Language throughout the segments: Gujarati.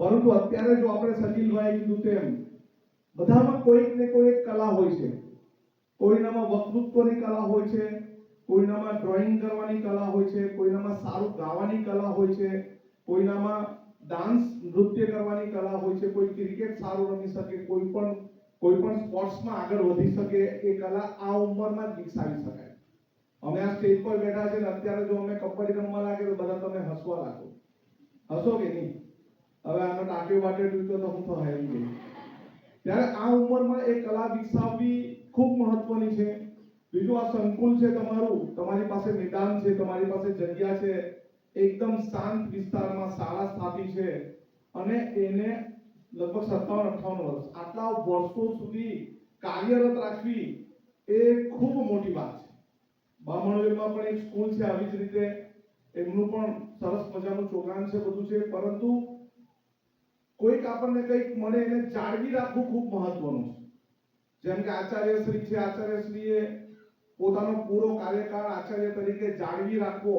પરંતુ અત્યારે જો આપણે સજીલભાઈ કીધું તેમ, બધામાં કોઈક ને કોઈ કલા હોય છે. કોઈનામાં વક્તૃત્વની કલા હોય છે, કોઈનામાં ડ્રોઈંગ કરવાની કલા હોય છે, કોઈનામાં સારું ગાવાની કલા હોય છે, કોઈનામાં ડાન્સ નૃત્ય કરવાની કલા હોય છે, કોઈ ક્રિકેટ સારું રમી શકે, કોઈ પણ કોઈ પણ સ્પોર્ટ્સમાં આગળ વધી શકે, એ કલા આ ઉંમરમાં જ વિકસાવી શકાય. અમે આ સ્ટેજ પર બેઠા છે ને, અત્યારે જો અમે કબડ્ડી રમવા લાગે તો બધા તમે હસવા લાગો. હસો કે નહીં? હવે આનો ટાંટ્યો વાટે તો હું તો હારી ગઈ ત્યારે આ ઉંમરમાં એ કલા વિકસાવવી ખૂબ મહત્વની છે. બીજું આ સંકુલ છે તમારું, તમારી પાસે મેદાન છે, તમારી પાસે જગ્યા છે. એકદમ શાંત વિસ્તારમાં શાળા સ્થાપી છે. અને એને લગભગ સત્તાવન અઠાવન વર્ષ. આટલા વર્ષો સુધી કાર્યરત રાખવી એ ખૂબ મોટી વાત છે. બામણવેલમાં પણ એક સ્કૂલ છે, આવી જ રીતે. એમનું પણ સરસ મજાનું ચોગાન છે બધું છે. પરંતુ કોઈક આપણને કંઈક મળે એને જાળવી રાખવું ખૂબ મહત્વનું છે. જેમ કે આચાર્ય શ્રી છે, આચાર્ય શ્રીએ પોતાનો પૂરો કાર્યકાળ આચાર્ય તરીકે જાળવી રાખવો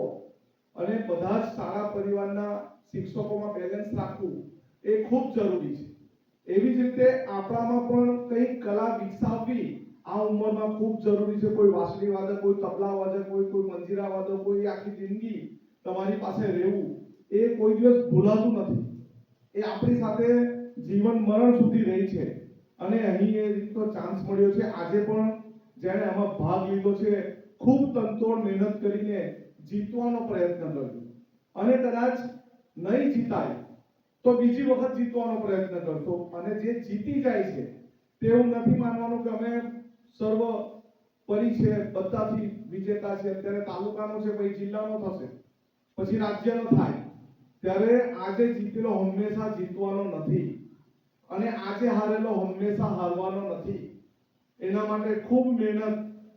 અને બધા જ શાળા પરિવારના શિક્ષકોમાં બેલેન્સ રાખવું એ ખૂબ જરૂરી છે. એવી જ રીતે આપણામાં પણ કંઈક કલા વિકસાવવી આ ઉંમરમાં ખૂબ જરૂરી છે. કોઈ વાંસળી વાદક, કોઈ તબલા વાદક, કોઈ કોઈ મંજીરા વાદક, કોઈ આખી જિંદગી તમારી પાસે રહેવું એ કોઈ દિવસ ભૂલાતું નથી. એ આપણી સાથે જીવન મરણ સુધી રહી છે. અને અહીં એ રીતનો ચાન્સ મળ્યો છે. આજે પણ જેણે આમાં ભાગ લીધો છે, ખૂબ તનતોડ મહેનત કરીને જીતવાનો પ્રયત્ન કર્યો. અને કદાચ નહીં જીતાય, તો બીજી વખત જીતવાનો પ્રયત્ન કરશો. અને જે જીતી જાય છે, તેવું નથી માનવાનું કે અમે સર્વ પરી છે બધાથી વિજેતા છે અત્યારે તાલુકાનો છે, પછી જિલ્લાનો થશે, પછી રાજ્યનો થાય. ત્યારે આજે જીતેલો હંમેશા જીતવાનો નથી અને આજે હારેલો હંમેશા હારવાનો નથી. એના માટે ખૂબ મહેનત,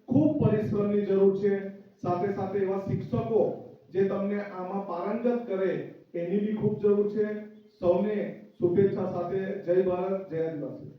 ખૂબ પરિશ્રમની જરૂર છે. સાથે સાથે એવા શિક્ષકો જે તમને આમાં પારંગત કરે એની બી ખૂબ જરૂર છે. સૌને શુભેચ્છા સાથે જય ભારત, જય આદિવાસી.